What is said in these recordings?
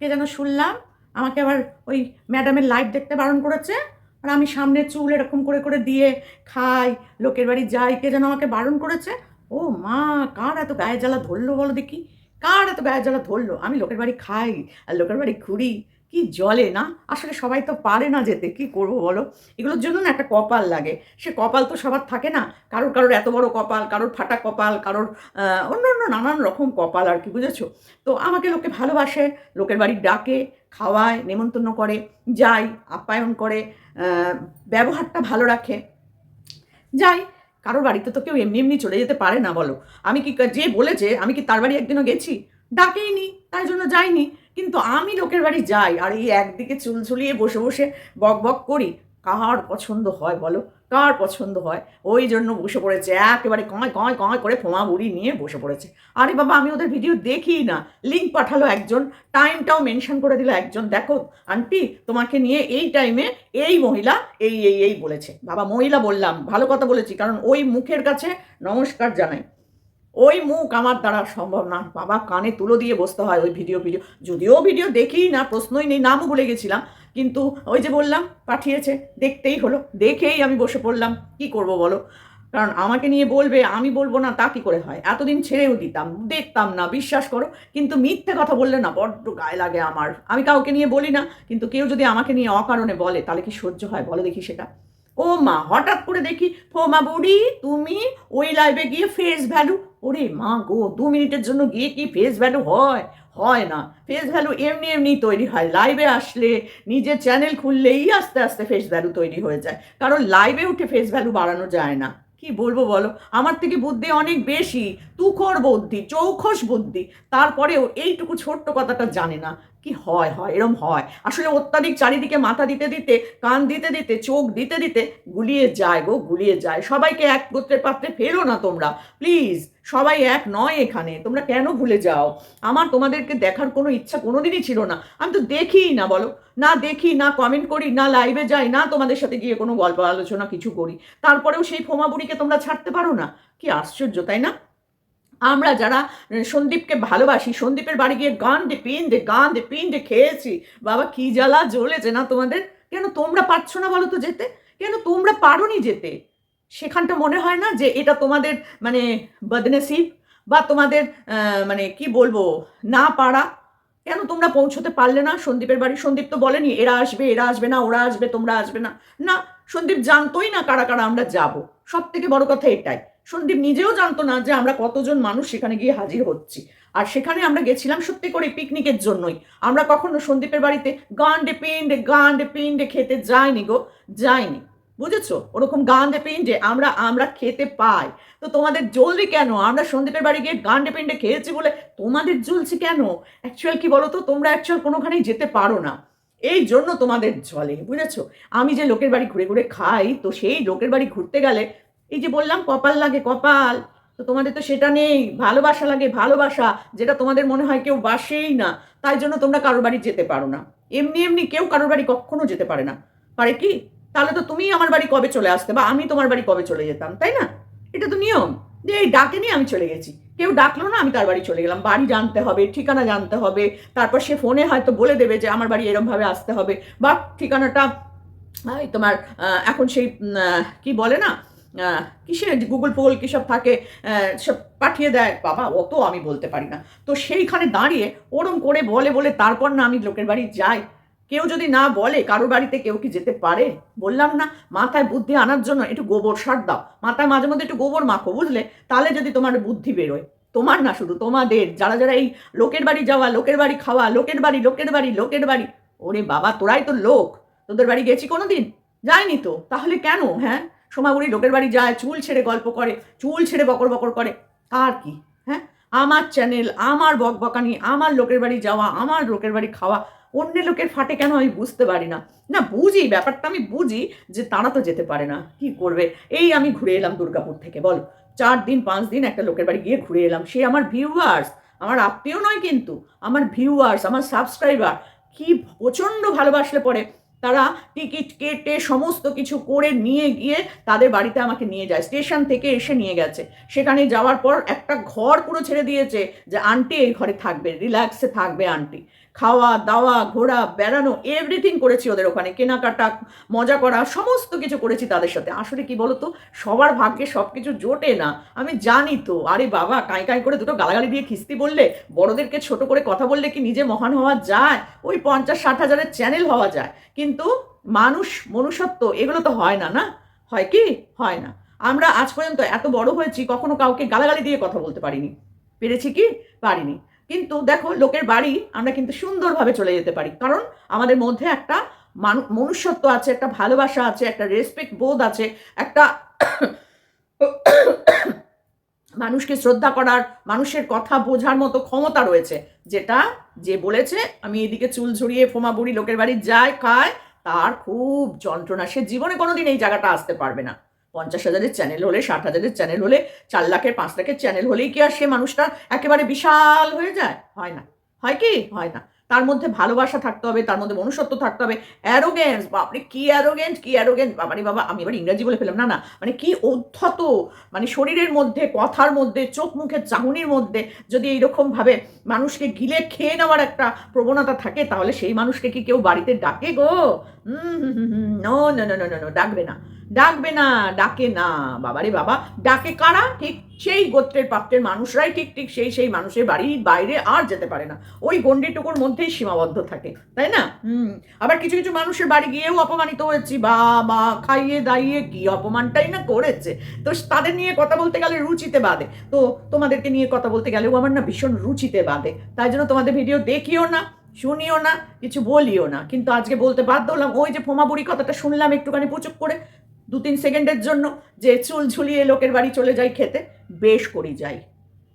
কে যেন শুনলাম, আমাকে আবার ওই ম্যাডামের লাইফ দেখতে বারণ করেছে, আর আমি সামনে চুল এরকম করে করে দিয়ে খাই, লোকের বাড়ি যাই, কে যেন আমাকে বারণ করেছে। ও মা, কার এত গায়ে জ্বালা ধরলো বলো দেখি, কার এত গায়ে জ্বালা ধরলো? আমি লোকের বাড়ি খাই, আর লোকের বাড়ি ঘুরি কি জলে না? আসলে সবাই তো পারে না যেতে, কি করব বলো? এগুলোর জন্য না একটা কপাল লাগে। সে কপাল তো সবার থাকে না। কারোর কারোর এত বড় কপাল, কারোর ফাটা কপাল, কারোর অন্য অন্য নানান রকম কপাল আর কি, বুঝেছ? তো আমাকে লোকে ভালোবাসে, লোকের বাড়ি ডাকে, খাওয়ায়, নেমন্তন্ন করে, যাই, আপ্যায়ন করে ব্যবহারটা ভালো রাখে। যাই, কারোর বাড়িতে তো কেউ এমনি এমনি চলে যেতে পারে না বলো। আমি কি, যে বলেছে, আমি কি তার বাড়ি একদিনও গেছি? ডাকেইনি, তাই জন্য যাইনি। কিন্তু আমি লোকের বাড়ি যাই আর এই একদিকে চুল ঝুলিয়ে বসে বসে বক বক করি, কার পছন্দ হয় বলো? কার পছন্দ হয়? ওই জন্য বসে পড়েছে, একেবারে কয় কয় কয় করে ফোমা বুড়ি নিয়ে বসে পড়েছে। আরে বাবা, আমি ওদের ভিডিও দেখি না। লিঙ্ক পাঠালো একজন টাইমটাও মেনশন করে দিল একজন। দেখো আন্টি তোমাকে নিয়ে এই টাইমে এই মহিলা এই এই এই বলেছে। বাবা, মহিলা বললাম, ভালো কথা বলেছি, কারণ ওই মুখের কাছে নমস্কার জানাই। ওই মুখ আমার দ্বারা সম্ভব না। বাবা কানে তুলো দিয়ে বসতে হয় ওই ভিডিও ভিডিও। যদিও ভিডিও দেখি না, প্রশ্নই নেই, নামও বলে গেছিলাম। কিন্তু ওই যে বললাম, পাঠিয়েছে, দেখতেই হলো। দেখেই আমি বসে পড়লাম। কি করব বলো? কারণ আমাকে নিয়ে বলবে, আমি বলব না, তা কি করে হয়? এতদিন ছেড়েও দিতাম, দেখতাম না, বিশ্বাস করো। কিন্তু মিথ্যে কথা বললে না, বড্ড গায়ে লাগে আমার। আমি কাউকে নিয়ে বলি না, কিন্তু কেউ যদি আমাকে নিয়ে অকারণে বলে, তাহলে কি সহ্য হয়? বলো দেখি সেটা। ও মা, হঠাৎ করে দেখি, ফোমা বুড়ি, তুমি ওই লাইভে গিয়ে ফেস ভ্যালু ওরে মা গো, দু মিনিটের জন্য গিয়ে কি ফেস ভ্যালু হয়? হয় না। ফেস ভ্যালু এমনি এমনি তৈরি হয়। লাইভে আসলে নিজের চ্যানেল খুললেই আস্তে আস্তে ফেস ভ্যালু তৈরি হয়ে যায়। কারণ লাইভে উঠে ফেস ভ্যালু বাড়ানো যায় না। কি বলব বলো? আমার থেকে বুদ্ধি অনেক বেশি। তুখর বুদ্ধি, চৌখস বুদ্ধি। তারপরেও এইটুকু ছোট্ট কথাটা জানে না। কি হয় হয়, এরম হয়। আসলে অত্যাধিক চারিদিকে মাথা দিতে দিতে, কান দিতে দিতে, চোখ দিতে দিতে গুলিয়ে যায় গো, গুলিয়ে যায়। সবাইকে এক গোত্রের পাত্রে ফেরো না তোমরা। প্লিজ, সবাই এক নয় এখানে। তোমরা কেন ভুলে যাও? আমার তোমাদেরকে দেখার কোনো ইচ্ছা কোনোদিনই ছিল না। আমি তো দেখিই না, বলো। না দেখি, না কমেন্ট করি, না লাইভে যাই, না তোমাদের সাথে গিয়ে কোনো গল্প আলোচনা কিছু করি। তারপরেও সেই ফোমা বুড়িকে তোমরা ছাড়তে পারো না? কি আশ্চর্য, তাই না? আমরা যারা সন্দীপকে ভালোবাসি, সন্দীপের বাড়ি গিয়ে গান দে পিন দে গান দে পিন দে খেয়েছি। বাবা, কি জ্বালা জ্বলেছে না তোমাদের? কেন তোমরা পারছ না বলো তো যেতে? কেন তোমরা পারোনি যেতে? সেখানটা মনে হয় না যে এটা তোমাদের মানে বদনসিব বা তোমাদের মানে কি বলব, না পারা? কেন তোমরা পৌঁছতে পারলে না সন্দীপের বাড়ি? সন্দীপ তো বলেনি, এরা আসবে এরা আসবে না, ওরা আসবে, তোমরা আসবে না। না, সন্দীপ জানতোই না কারা কারা আমরা যাব। সব থেকে বড় কথা এটাই। সন্দীপ নিজেও জানতো না যে আমরা কতজন মানুষ সেখানে গিয়ে হাজির হচ্ছি। আর সেখানে আমরা গেছিলাম সত্যি করে পিকনিকের জন্যই। আমরা কখনো সন্দীপের বাড়িতে গান ডে পিন্ডে গান ডে পিন্ডে খেতে যাইনি গো, যাইনি। বুঝেছ? ওরকম গান ডে পিন্ডে আমরা আমরা খেতে পাই। তো তোমাদের জ্বলবে কেন? আমরা সন্দীপের বাড়ি গিয়ে গান ডে পিন্ডে খেয়েছি বলে তোমাদের জ্বলছে কেন? অ্যাকচুয়াল কি বলো তো তোমরা অ্যাকচুয়াল কোনোখানেই যেতে পারো না। এই জন্য তোমাদের জলে বুঝেছ? আমি যে লোকের বাড়ি ঘুরে ঘুরে খাই, তো সেই লোকের বাড়ি ঘুরতে গেলে এই যে বললাম, কপাল লাগে কপাল। তো তোমাদের তো সেটা নেই, ভালোবাসা লাগে ভালোবাসা, যেটা তোমাদের মনে হয় কেউ বাসেই না। তাই জন্য তোমরা কারোর বাড়ি যেতে পারো না। এমনি এমনি কেউ কারোর বাড়ি কখনো যেতে পারে না। পারে কি? তাহলে তো তুমি আমার বাড়ি কবে চলে আসতে, বা আমি তোমার বাড়ি কবে চলে যেতাম, তাই না? এটা তো নিয়ম। যে এই ডাকে নিয়ে আমি চলে গেছি। কেউ ডাকলো না, আমি তার বাড়ি চলে গেলাম। বাড়ি জানতে হবে, ঠিকানা জানতে হবে। তারপর সে ফোনে হয়তো বলে দেবে যে আমার বাড়ি এরমভাবে আসতে হবে। বা ঠিকানাটা তোমার এখন সেই কি বলে না? কিসের গুগল ফুগল কিসব থাকে সব পাঠিয়ে দেয়? বাবা অত আমি বলতে পারি না। তো সেইখানে দাঁড়িয়ে ওরম করে বলে বলে তারপর না আমি লোকের বাড়ি যাই। কেউ যদি না বলে কারোর বাড়িতে কেউ কি যেতে পারে? বললাম না, মাথায় বুদ্ধি আনার জন্য একটু গোবর সার দাও। মাথায় মাঝে মধ্যে একটু গোবর মাখো, বুঝলে? তাহলে যদি তোমার বুদ্ধি বেরোয়। তোমার না শুধু, তোমাদের, যারা যারা এই লোকের বাড়ি যাওয়া, লোকের বাড়ি খাওয়া, লোকের বাড়ি লোকের বাড়ি লোকের বাড়ি। ওরে বাবা, তোরাই তো লোক। তোদের বাড়ি গেছি কোনো দিন যায়নি তো। তাহলে কেন হ্যাঁ? সোমাগুড়ি লোকের বাড়ি যায়, চুল ছেড়ে গল্প করে, চুল ছেড়ে বকর বকর করে। আর কি হ্যাঁ? আমার চ্যানেল আমার বকবকানি, আমার লোকের বাড়ি যাওয়া, আমার লোকের বাড়ি খাওয়া অন্য লোকের ফাটে কেন আমি বুঝতে পারি না। না, বুঝি, ব্যাপারটা আমি বুঝি যে তারা তো যেতে পারে না। কি করবে? এই আমি ঘুরে এলাম দুর্গাপুর থেকে, বল। চার দিন, পাঁচ দিন একটা লোকের বাড়ি গিয়ে ঘুরে এলাম। সে আমার ভিউয়ার্স আমার আত্মীয় নয় কিন্তু, আমার ভিউয়ার্স আমার সাবস্ক্রাইবার কি প্রচণ্ড ভালোবাসলে পরে। তারা টিকিট কেটে সমস্ত কিছু করে নিয়ে গিয়ে তাদের বাড়িতে আমাকে নিয়ে যায়। স্টেশন থেকে এসে নিয়ে গেছে। সেখানে যাওয়ার পর একটা ঘর পুরো ছেড়ে দিয়েছে যে, আন্টি এই ঘরে থাকবে, রিল্যাক্সে থাকবে আন্টি। খাওয়া, দাওয়া, ঘোরা, বেড়ানো এভরিথিং করেছি ওদের ওখানে। কেনাকাটা, মজা করা, সমস্ত কিছু করেছি তাদের সাথে। আসলে কি বলতো? সবার ভাগ্যে সব কিছু জোটে না। আমি জানি তো। আরে বাবা, কাঁই কাঁই করে দুটো গালাগালি দিয়ে খিস্তি বললে, বড়দেরকে ছোট করে কথা বললে কি নিজে মহান হওয়া যায়? ওই পঞ্চাশ, ষাট হাজারের চ্যানেল হওয়া যায়। কিন্তু মানুষ, মনুষ্যত্ব, এগুলো তো হয় না না? হয় কি? হয় না। আমরা আজ পর্যন্ত এত বড় হয়েছি, কখনো কাউকে গালাগালি দিয়ে কথা বলতে পারিনি। পেরেছি কি? পারিনি। কিন্তু দেখো, লোকের বাড়ি আমরা কিন্তু সুন্দরভাবে চলে যেতে পারি। কারণ আমাদের মধ্যে একটা মানু, মনুষ্যত্ব আছে, একটা ভালোবাসা আছে, একটা রেসপেক্ট বোধ আছে, একটা মানুষকে শ্রদ্ধা করার, মানুষের কথা বোঝার মতো ক্ষমতা রয়েছে। যেটা যে বলেছে, আমি এদিকে চুল ঝরিয়ে ফোমা বুড়ি লোকের বাড়ি যায় খায় তার খুব যন্ত্রণা। সে জীবনে কোনোদিন এই জায়গাটা আসতে পারবে না। পঞ্চাশ হাজারের চ্যানেল হলে, ষাট হাজারের চ্যানেল হলে, চার লাখের, পাঁচ লাখের চ্যানেল হলেই কি আর সে মানুষটা একেবারে বিশাল হয়ে যায়? হয় না। হয় কি? হয় না। তার মধ্যে ভালোবাসা থাকতে হবে, তার মধ্যে মনুষ্যত্ব থাকতে হবে। অ্যারোগেন্স বাপরে, কি অ্যারোগেন্স কি অ্যারোগেন্স বাবারে বাবা, আমি এবার ইংরাজি বলে ফেলাম না না। মানে কি অধ্যত মানে শরীরের মধ্যে, কথার মধ্যে, চোখ মুখের চাহনির মধ্যে যদি এইরকমভাবে মানুষকে গিলে খেয়ে নেওয়ার একটা প্রবণতা থাকে, তাহলে সেই মানুষকে কি কেউ বাড়িতে ডাকে গো? হুম হুম হুম no no no no no ডাকবে না। ডাকবে না, ডাকে না। বাবারে বাবা, ডাকে কারা? ঠিক সেই গোত্রের পাত্রের মানুষরাই ঠিক ঠিক সেই সেই মানুষের বাড়ির বাইরে আর যেতে পারে না। ওই গণ্ডিটুকুর মধ্যেই সীমাবদ্ধ থাকে, তাই না? হুম। আবার কিছু কিছু মানুষের বাড়ি গিয়েও অপমানিত হয়েছি। বা বা, খাইয়ে দাইয়ে কি অপমানটাই না করেছে? তো তাদের নিয়ে কথা বলতে গেলে রুচিতে বাদে তো তোমাদেরকে নিয়ে কথা বলতে গেলেও আমার না ভীষণ রুচিতে বাদে তাই জন্য তোমাদের ভিডিও দেখিও না, শুনিও না, কিছু বলিও না। কিন্তু আজকে বলতে বাধ্য হলাম, ওই যে ফোমা বুড়ি কথাটা শুনলাম একটুখানি পুচুক করে। দু তিন সেকেন্ডের জন্য যে চুল ঝুলিয়ে লোকের বাড়ি চলে যাই খেতে, বেশ করি যাই।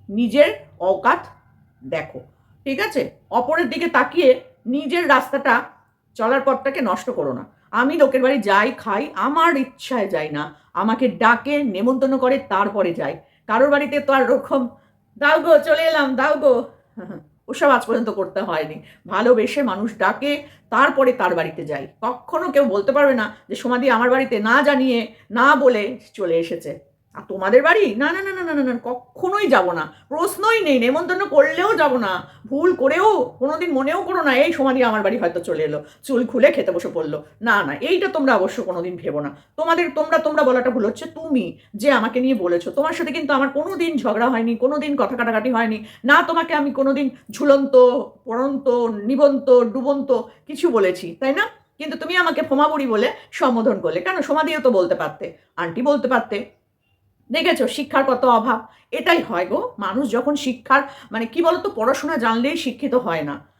নিজের অকাত দেখো, ঠিক আছে? অপরের দিকে তাকিয়ে নিজের রাস্তাটা, চলার পথটাকে নষ্ট করো না। আমি লোকের বাড়ি যাই, খাই, আমার ইচ্ছায় যাই না। আমাকে ডাকে, নেমন্তন্ন করে, তারপরে যাই। কারোর বাড়িতে তো আর ওরকম, দাও গো, চলে এলাম, দাও গো। ওসব আজ পর্যন্ত করতে হয়নি। ভালোবেসে মানুষ ডাকে, তারপরে তার বাড়িতে যাই। কখনো কেউ বলতে পারবে না যে সমাধি আমার বাড়িতে না জানিয়ে, না বলে চলে এসেছে। আর তোমাদের বাড়ি? না না না না না না কখনোই যাব না। প্রশ্নই নেই, নেমন্তন্ন করলেও যাব না। ভুল করেও, কোনোদিন মনেও করো না, এই সমাধি আমার বাড়ি হয়তো চলে এলো। চুল খুলে খেতে বসে পড়ল। না না, এইটা তোমরা অবশ্য কোনোদিন ভেবো না। তোমাদের, তোমরা তোমরা বলাটা ভুল হচ্ছে। তুমি যে আমাকে নিয়ে বলেছ, তোমার সাথে কিন্তু আমার কোনো দিন ঝগড়া হয়নি কোনো দিন কথা কাটাকাটি হয়নি। না, তোমাকে আমি কোনো দিন ঝুলন্ত, পড়ন্ত, নিবন্ত, ডুবন্ত কিছু বলেছি, তাই না? কিন্তু তুমি আমাকে ফোমাবুড়ি বলে সম্বোধন করলে। কেন? সমাধিও তো বলতে পারতে। আন্টি বলতে পারতে। দেখেছ? শিক্ষার কত অভাব? এটাই হয় গো। মানুষ যখন শিক্ষার মানে কি বলতো, পড়াশোনা জানলেই শিক্ষিত হয় না।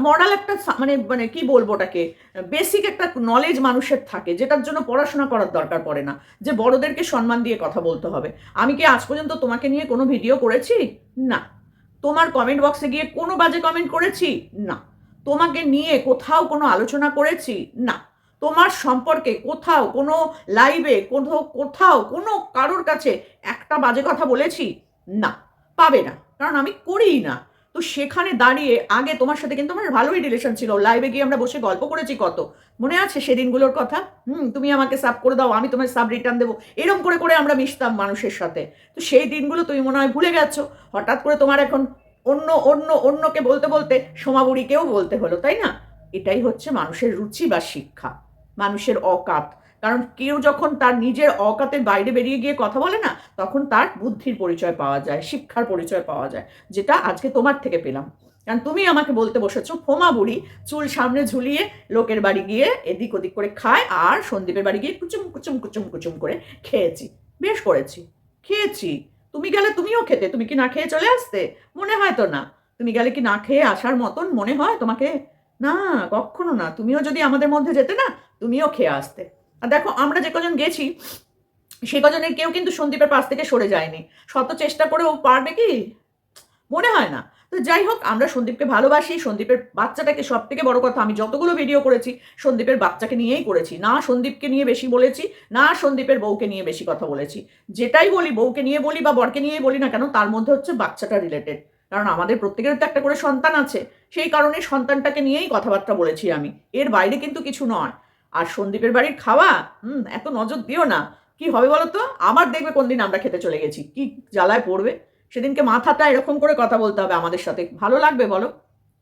মরাল একটা মানে মানে কি বলব ওটাকে? বেসিক একটা নলেজ মানুষের থাকে, যেটার জন্য পড়াশোনা করার দরকার পড়ে না। যে বড়দেরকে সম্মান দিয়ে কথা বলতে হবে। আমি কি আজ পর্যন্ত তোমাকে নিয়ে কোনো ভিডিও করেছি? না। তোমার কমেন্ট বক্সে গিয়ে কোনো বাজে কমেন্ট করেছি? না। তোমাকে নিয়ে কোথাও কোনো আলোচনা করেছি? না। তোমার সম্পর্কে কোথাও কোনো লাইভে কোনো কোথাও, কোনো কারোর কাছে একটা বাজে কথা বলেছি? না, পাবে না। কারণ আমি করিই না। তো সেখানে দাঁড়িয়ে আগে তোমার সাথে কিন্তু আমার ভালোই রিলেশন ছিল। লাইভে গিয়ে আমরা বসে গল্প করেছি কত। মনে আছে সেদিনগুলোর কথা? হুম, তুমি আমাকে সাব করে দাও, আমি তোমার সাব রিটার্ন দেবো। এরকম করে করে আমরা মিশতাম মানুষের সাথে। তো সেই দিনগুলো তুমি মনে হয় ভুলে গেছো। হঠাৎ করে তোমার এখন অন্য অন্য, অন্যকে বলতে বলতে সোমাবুড়িকেও বলতে হলো, তাই না? এটাই হচ্ছে মানুষের রুচি বা শিক্ষা। মানুষের অকাত। কারণ কেউ যখন তার নিজের অকাতের বাইরে বেরিয়ে গিয়ে কথা বলে না, তখন তার বুদ্ধির পরিচয় পাওয়া যায়, শিক্ষার পরিচয় পাওয়া যায়, যেটা আজকে তোমার থেকে পেলাম। কারণ তুমি আমাকে বলতে বসেছো, ফোমা বুড়ি, চুল সামনে ঝুলিয়ে লোকের বাড়ি গিয়ে এদিক ওদিক করে খায় আর সন্দীপের বাড়ি গিয়ে কুচুম কুচুম কুচুম কুচুম করে খেয়েছি। বেশ করেছি। খেয়েছি। তুমি গেলে তুমিও খেতে, তুমি কি না খেয়ে চলে আসতে? মনে হয় তো না। তুমি গেলে কি না খেয়ে আসার মতন মনে হয় তোমাকে না, কখনো না। তুমিও যদি আমাদের মধ্যে যেতে না, তুমিও খেয়ে আসতে। আর দেখো, আমরা যে কজন গেছি, সে কজনের কেউ কিন্তু সন্দীপের পাশ থেকে সরে যায়নি। শত চেষ্টা করে ও পারবে কি? মনে হয় না। তো যাই হোক, আমরা সন্দীপকে ভালোবাসি। সন্দীপের বাচ্চাটাকে সব থেকে বড় কথা, আমি যতগুলো ভিডিও করেছি, সন্দীপের বাচ্চাকে নিয়েই করেছি। না সন্দীপকে নিয়ে বেশি বলেছি, না সন্দীপের বউকে নিয়ে বেশি কথা বলেছি। যেটাই বলি, বউকে নিয়ে বলি বা বরকে নিয়ে বলি না কেন, তার মধ্যে হচ্ছে বাচ্চাটা রিলেটেড কারণ আমাদের প্রত্যেকের তো একটা করে সন্তান আছে। সেই কারণে সন্তানটাকে নিয়েই কথাবার্তা বলেছি আমি। এর বাইরে কিন্তু কিছু নয়। আর সন্দীপের বাড়ির খাওয়া, হুম, এত নজর দিও না। কি হবে বলো তো আমার দেখবে কোন দিন আমরা খেতে চলে গেছি। কি জ্বালায় পড়বে? সেদিনকে মাথাটা এরকম করে কথা বলতে হবে আমাদের সাথে। ভালো লাগবে বলো?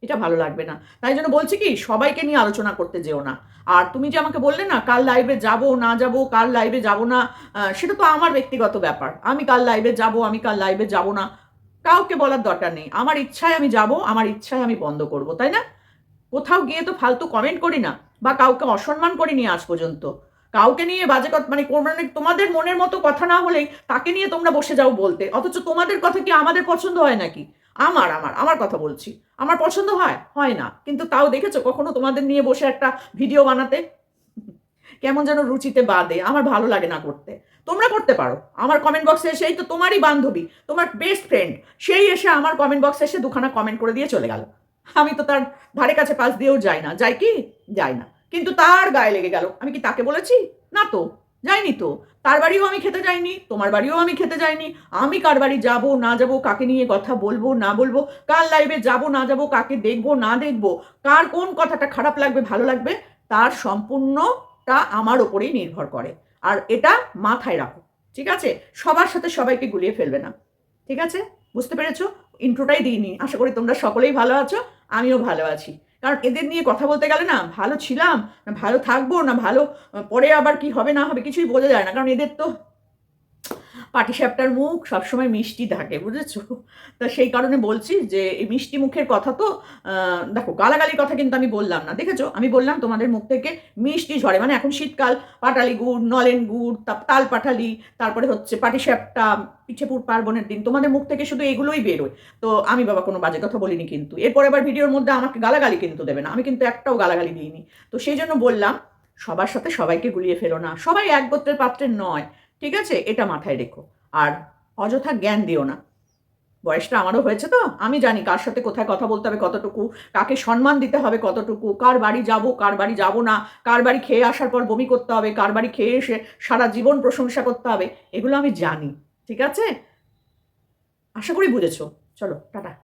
এটা ভালো লাগবে না। তাই জন্য বলছি কি, সবাইকে নিয়ে আলোচনা করতে যেও না। আর তুমি যে আমাকে বললে না, কাল লাইভে যাব, না যাব, কাল লাইভে যাব না সেটা তো আমার ব্যক্তিগত ব্যাপার। আমি কাল লাইভে যাব, আমি কাল লাইভে যাব না। কাউকে বলার দরকার নেই। আমার ইচ্ছায় আমি যাব, আমার ইচ্ছায় আমি বন্ধ করব, তাই না? কোথাও গিয়ে তো ফালতু কমেন্ট করি না, বা কাউকে অসম্মান করিনি আজ পর্যন্ত। কাউকে নিয়ে বাজে কথা মানে মানে তোমাদের মনের মতো কথা না হলেই তাকে নিয়ে তোমরা বসে যাও বলতে। অথচ তোমাদের কথা কি আমাদের পছন্দ হয় নাকি? আমার আমার আমার কথা বলছি। আমার পছন্দ হয়? হয় না। কিন্তু তাও দেখেছ কখনো তোমাদের নিয়ে বসে একটা ভিডিও বানাতে? কেমন যেন রুচিতে বাদে, আমার ভালো লাগে না করতে। তোমরা করতে পারো। আমার কমেন্ট বক্সে এসেই তো তোমারই বান্ধবী, তোমার বেস্ট ফ্রেন্ড সেই এসে আমার কমেন্ট বক্সে এসে দুখানা কমেন্ট করে দিয়ে চলে গেল। আমি তো তার ধারে কাছে পাশ দিয়েও যাই না। যাই কি? যাই না। কিন্তু তার গায়ে লেগে গেল। আমি কি তাকে বলেছি? না তো। যাইনি তো। তার বাড়িও আমি খেতে যাইনি, তোমার বাড়িও আমি খেতে যাইনি। আমি কার বাড়ি যাব, না যাব, কাকে নিয়ে কথা বলব, না বলব? কার লাইভে যাব, না যাব, কাকে দেখব, না দেখব? কার কোন কথাটা খারাপ লাগবে, ভালো লাগবে? তার সম্পূর্ণটা আমার ওপরেই নির্ভর করে। আর এটা মাথায় রাখো, ঠিক আছে? সবার সাথে সবাইকে গুলিয়ে ফেলবে না, ঠিক আছে? বুঝতে পেরেছ? ইন্ট্রোটাই দিইনি। আশা করি তোমরা সকলেই ভালো আছো, আমিও ভালো আছি। কারণ এদের নিয়ে কথা বলতে গেলে না ভালো ছিলাম, না ভালো থাকব, না ভালো, পরে আবার কি হবে, না হবে কিছুই বোঝা যায় না। কারণ এদের তো পাটিসাপটার মুখ সবসময় মিষ্টি থাকে, বুঝেছ? তা সেই কারণে বলছি যে, এই মিষ্টি মুখের কথা তো দেখো, গালাগালির কথা কিন্তু আমি বললাম না, দেখেছ? আমি বললাম তোমাদের মুখ থেকে মিষ্টি ঝরে মানে এখন শীতকাল, পাটালি গুড়, নলেন গুড় তাল পাটালি, তারপরে হচ্ছে পাটিসাপটা, পিঠেপুর পার্বণের দিন, তোমাদের মুখ থেকে শুধু এগুলোই বেরোয়। তো আমি বাবা কোনো বাজে কথা বলিনি কিন্তু, এরপর আবার ভিডিওর মধ্যে আমাকে গালাগালি কিন্তু দেবে না, আমি কিন্তু একটাও গালাগালি দিইনি। তো সেই জন্য বললাম, সবার সাথে সবাইকে গুলিয়ে ফেলো না, সবাই এক গোত্রের পাত্রের নয় ঠিক আছে? এটা মাথায় রেখো। আর অযথা জ্ঞান দিও না। বয়সটা আমারও হয়েছে তো? আমি জানি কার সাথে কোথায় কথা বলতে হবে কতটুকু, কাকে সম্মান দিতে হবে কতটুকু, কার বাড়ি যাব, কার বাড়ি যাব না, কার বাড়ি খেয়ে আসার পর বমি করতে হবে, কার বাড়ি খেয়ে এসে সারা জীবন প্রশংসা করতে হবে, এগুলো আমি জানি। ঠিক আছে? আশা করি বুঝেছ। চলো, টাটা।